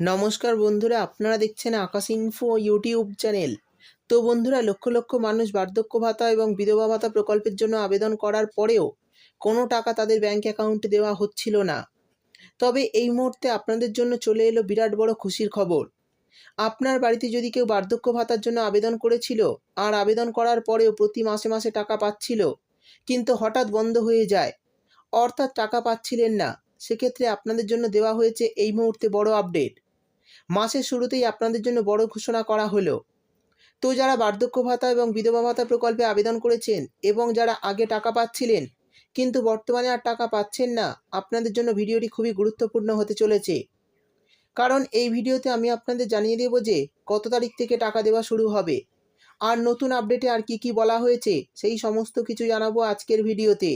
নমস্কার বন্ধুরা, আপনারা দেখছেন আকাশ ইনফো ইউটিউব চ্যানেল তো বন্ধুরা, লক্ষ লক্ষ মানুষ বার্ধক্য ভাতা এবং বিধবা ভাতা প্রকল্পের জন্য আবেদন করার পরেও কোনো টাকা তাদের ব্যাংক অ্যাকাউন্টে দেওয়া হচ্ছিল না। তবে এই মুহূর্তে আপনাদের জন্য চলে এলো বিরাট বড় খুশির খবর। আপনার বাড়িতে যদি কেউ বার্ধক্য ভাতার জন্য আবেদন করেছিল, আর আবেদন করার পরেও প্রতি মাসে মাসে টাকা পাচ্ছিল, কিন্তু হঠাৎ বন্ধ হয়ে যায়, অর্থাৎ টাকা পাচ্ছিলেন না, সেক্ষেত্রে আপনাদের জন্য দেওয়া হয়েছে এই মুহূর্তে বড় আপডেট মাসের শুরুতেই আপনাদের জন্য বড় ঘোষণা করা হলো। তো যারা বার্ধক্য ভাতা এবং বিধবা ভাতা প্রকল্পে আবেদন করেছেন এবং যারা আগে টাকা পাচ্ছিলেন, কিন্তু বর্তমানে আর টাকা পাচ্ছেন না, আপনাদের জন্য ভিডিওটি খুবই গুরুত্বপূর্ণ হতে চলেছে। কারণ এই ভিডিওতে আমি আপনাদের জানিয়ে দেব যে কত তারিখ থেকে টাকা দেওয়া শুরু হবে, আর নতুন আপডেটে আর কি কি বলা হয়েছে, সেই সমস্ত কিছু জানাব আজকের ভিডিওতে।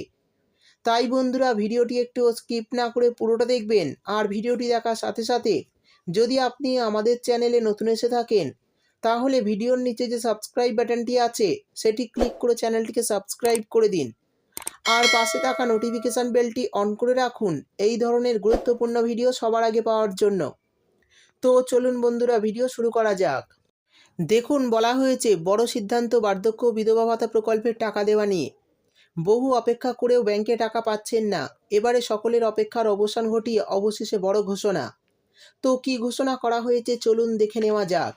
তাই বন্ধুরা, ভিডিওটি একটু স্কিপ না করে পুরোটা দেখবেন, আর ভিডিওটি দেখার সাথে সাথে যদি আপনি আমাদের চ্যানেলে নতুন এসে থাকেন, তাহলে ভিডিওর নিচে যে সাবস্ক্রাইব বাটনটি আছে, সেটি ক্লিক করে চ্যানেলটিকে সাবস্ক্রাইব করে দিন। আর পাশে থাকা নোটিফিকেশান বেলটি অন করে রাখুন, এই ধরনের গুরুত্বপূর্ণ ভিডিও সবার আগে পাওয়ার জন্য। তো চলুন বন্ধুরা ভিডিও শুরু করা যাক। দেখুন, বলা হয়েছে, বড় সিদ্ধান্ত বার্ধক্য বিধবা ভাতা প্রকল্পের টাকা দেওয়া নিয়ে। বহু অপেক্ষা করেও ব্যাংকে টাকা পাচ্ছেন না। এবারে সকলের অপেক্ষার অবসান ঘটিয়ে অবশেষে বড় ঘোষণা। তো কি ঘোষণা করা হয়েছে চলুন দেখে নেওয়া যাক।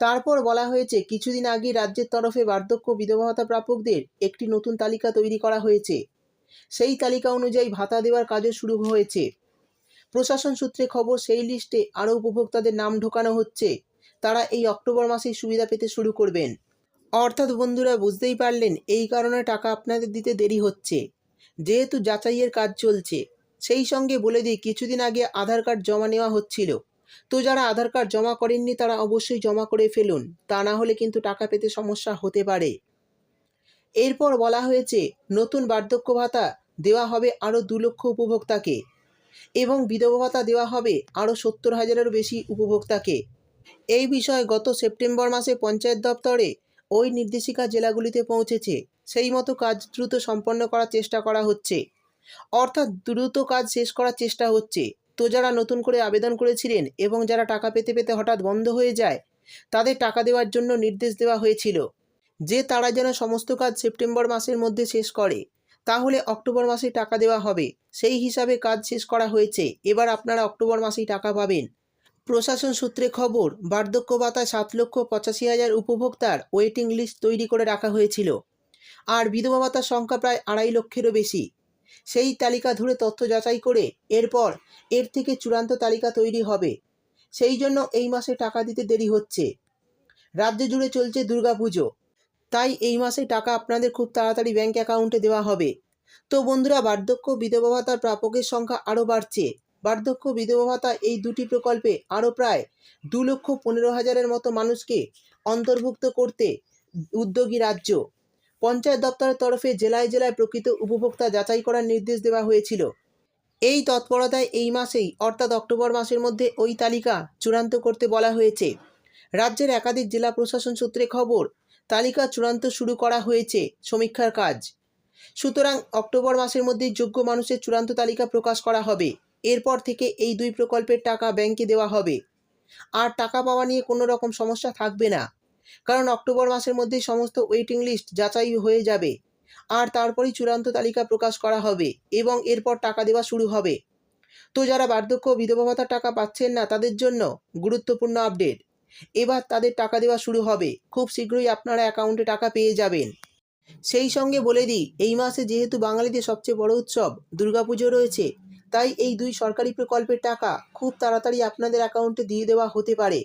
তারপর বলা হয়েছে, কিছুদিন আগে রাজ্যের তরফে বার্ধক্য বিধবা ভাতা প্রাপকদের একটি নতুন তালিকা তৈরি করা হয়েছে। সেই তালিকা অনুযায়ী ভাতা দেওয়ার কাজও শুরু হয়েছে। প্রশাসন সূত্রে খবর, সেই লিস্টে আরও উপভোক্তাদের নাম ঢোকানো হচ্ছে। তারা এই অক্টোবর মাসেই সুবিধা পেতে শুরু করবেন। অর্থাৎ বন্ধুরা, বুঝতেই পারলেন, এই কারণে টাকা আপনাদের দিতে দেরি হচ্ছে। যেহেতু যাচাইয়ের কাজ চলছে সেই সঙ্গে বলে দিই, কিছুদিন আগে আধার কার্ড জমা নেওয়া হচ্ছিল। তো যারা আধার কার্ড জমা করেননি, তারা অবশ্যই জমা করে ফেলুন। তা না হলে কিন্তু টাকা পেতে সমস্যা হতে পারে। এরপর বলা হয়েছে, নতুন বার্ধক্য ভাতা দেওয়া হবে আরও দু লক্ষ উপভোক্তাকে এবং বিধবা ভাতা দেওয়া হবে আরও সত্তর হাজারেরও বেশি উপভোক্তাকে। এই বিষয়ে গত সেপ্টেম্বর মাসে পঞ্চায়েত দপ্তরে ওই নির্দেশিকা জেলাগুলিতে পৌঁছেছে। সেই মতো কাজ দ্রুত সম্পন্ন করার চেষ্টা করা হচ্ছে। অর্থাৎ দ্রুত কাজ শেষ করার চেষ্টা হচ্ছে। তো যারা নতুন করে আবেদন করেছিলেন এবং যারা টাকা পেতে পেতে হঠাৎ বন্ধ হয়ে যায়, তাদের টাকা দেওয়ার জন্য নির্দেশ দেওয়া হয়েছিল যে তারা যেন সমস্ত কাজ সেপ্টেম্বর মাসের মধ্যে শেষ করে। তাহলে অক্টোবর মাসে টাকা দেওয়া হবে। সেই হিসাবে কাজ শেষ করা হয়েছে। এবার আপনারা অক্টোবর মাসেই টাকা পাবেন। প্রশাসন সূত্রে খবর, বার্ধক্য ভাতা সাত লক্ষ পঁচাশি হাজার উপভোক্তার ওয়েটিং লিস্ট তৈরি করে রাখা হয়েছিল। আর বিধবা ভাতার সংখ্যা প্রায় আড়াই লক্ষেরও বেশি। সেই তালিকা ধরে তথ্য যাচাই করে এরপর এর থেকে চূড়ান্ত তালিকা তৈরি হবে। সেই জন্য এই মাসে টাকা দিতে দেরি হচ্ছে। রাজ্য জুড়ে চলছে দুর্গাপুজো। তাই এই মাসে টাকা আপনাদের খুব তাড়াতাড়ি ব্যাঙ্ক অ্যাকাউন্টে দেওয়া হবে। তো বন্ধুরা, বার্ধক্য বিধবা ভাতার প্রাপকের সংখ্যা আরও বাড়ছে। বার্ধক্য বিধবা ভাতা এই দুটি প্রকল্পে আরও প্রায় দু লক্ষ পনেরো হাজারের মতো মানুষকে অন্তর্ভুক্ত করতে উদ্যোগী রাজ্য। পঞ্চায়েত দপ্তরের তরফে জেলায় জেলায় প্রকৃত উপভোক্তা যাচাই করার নির্দেশ দেওয়া হয়েছিল। এই তৎপরতায় এই মাসেই, অর্থাৎ অক্টোবর মাসের মধ্যে ওই তালিকা চূড়ান্ত করতে বলা হয়েছে। রাজ্যের একাধিক জেলা প্রশাসন সূত্রে খবর, তালিকা চূড়ান্ত শুরু করা হয়েছে সমীক্ষার কাজ। সুতরাং অক্টোবর মাসের মধ্যেই যোগ্য মানুষের চূড়ান্ত তালিকা প্রকাশ করা হবে। এরপর থেকে এই দুই প্রকল্পের টাকা ব্যাংকে দেওয়া হবে। আর টাকা পাওয়া নিয়ে কোনো রকম সমস্যা থাকবে না। কারণ অক্টোবর মাসের মধ্যেই সমস্ত ওয়েটিং লিস্ট যাচাই হয়ে যাবে। আর তারপরেই চূড়ান্ত তালিকা প্রকাশ করা হবে এবং এরপর টাকা দেওয়া শুরু হবে। তো যারা বার্ধক্য বিধবা ভাতার টাকা পাচ্ছেন না, তাদের জন্য গুরুত্বপূর্ণ আপডেট। এবার তাদের টাকা দেওয়া শুরু হবে। খুব শীঘ্রই আপনারা অ্যাকাউন্টে টাকা পেয়ে যাবেন। সেই সঙ্গে বলে দিই, এই মাসে যেহেতু বাঙালিদের সবচেয়ে বড় উৎসব, দুর্গাপুজো রয়েছে, তাই এই দুই সরকারি প্রকল্পের টাকা খুব তাড়াতাড়ি আপনাদের অ্যাকাউন্টে দিয়ে দেওয়া হতে পারে।